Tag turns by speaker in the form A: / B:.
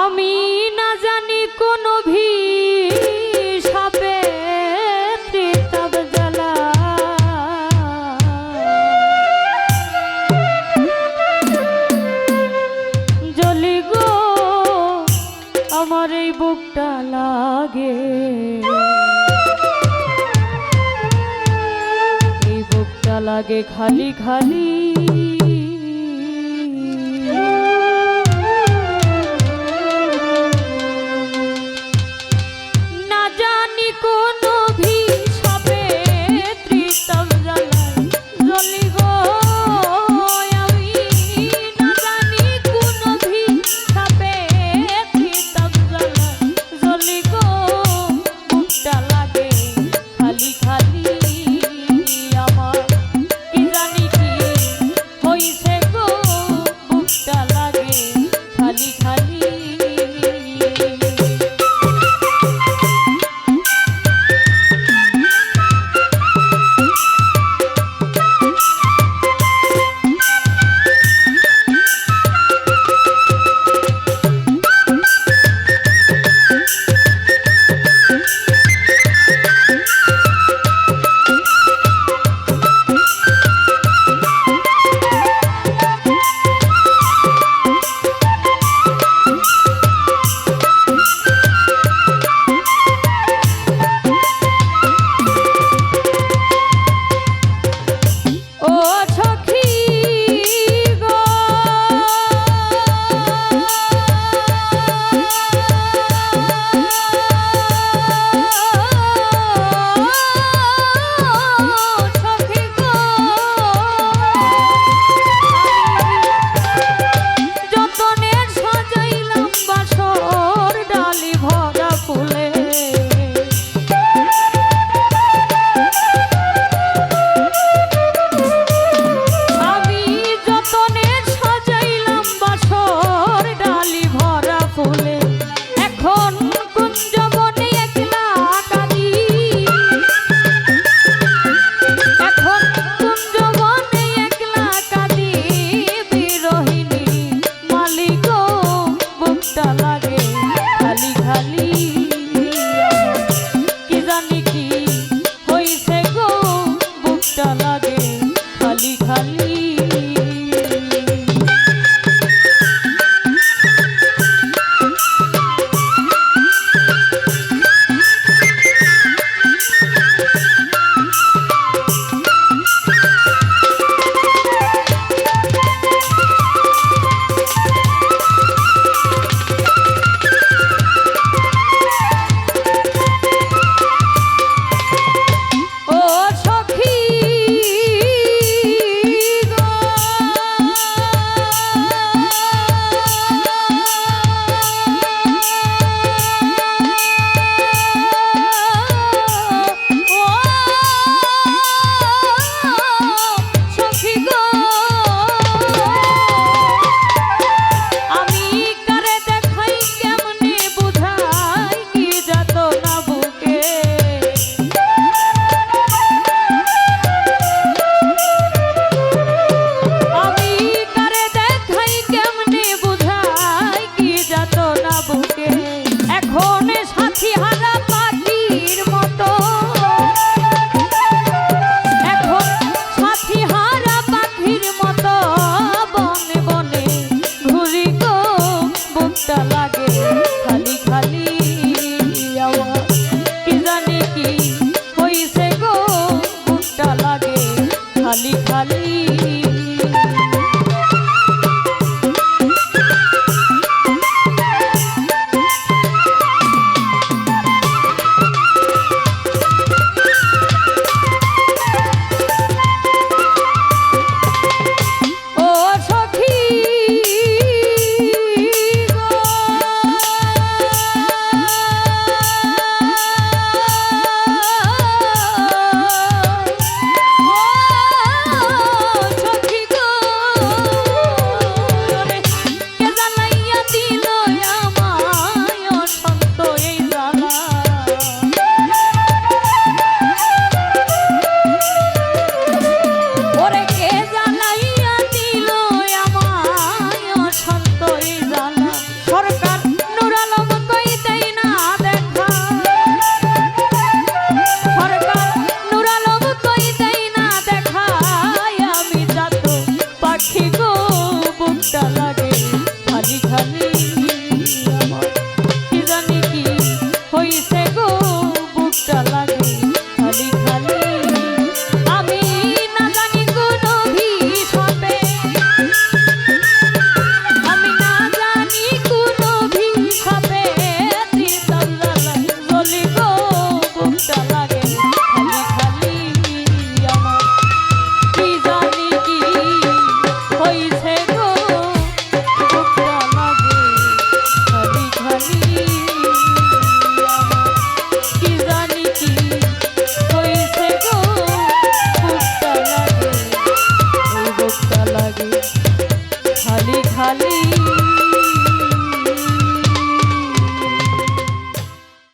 A: আমি না জানি কোন ভি সাপে তৃতাব আমার এই বুকটা লাগে। এই বুকটা লাগে খালি খালি। খালি Thank you. হইছে গো।